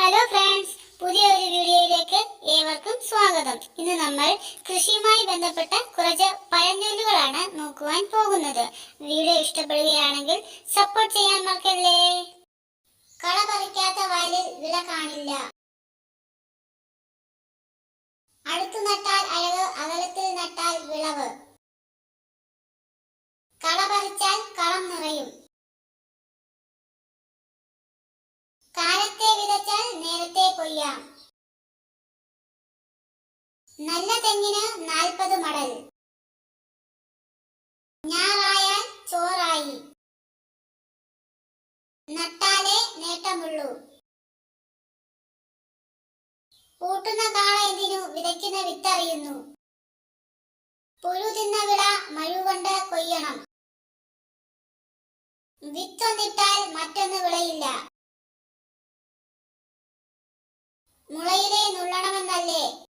Hello friends പുതിയ ഒരു വീഡിയോയിലേക്ക് ഏവർക്കും സ്വാഗതം. ഇന്ന് നമ്മൾ കൃഷിയുമായി ബന്ധപ്പെട്ട കുറച്ച് പഴഞ്ചൊല്ലുകളാണ് നോക്കുവാൻ പോകുന്നത്. വീഡിയോ ഇഷ്ടപ്പെടുകയാണെങ്കിൽ സപ്പോർട്ട് ചെയ്യാൻ മറക്കല്ലേ? കള പറിക്കാത്ത വയലിൽ വിള കാണില്ല. കൊയ്യാം നല്ല തെങ്ങിന് നാൽപ്പത് മടൽ. ഞാറായാൽ ചോറായി. നട്ടാലേ നേട്ടമുള്ളൂ. പൂട്ടുന്ന കാള ഇതിനു വിതയ്ക്കുന്ന വിത്തറിയുന്നു. പുഴു തിന്ന വിള മഴുകൊണ്ട് കൊയ്യണം. വിത്തൊന്നിട്ടാൽ മറ്റൊന്ന് പോലെ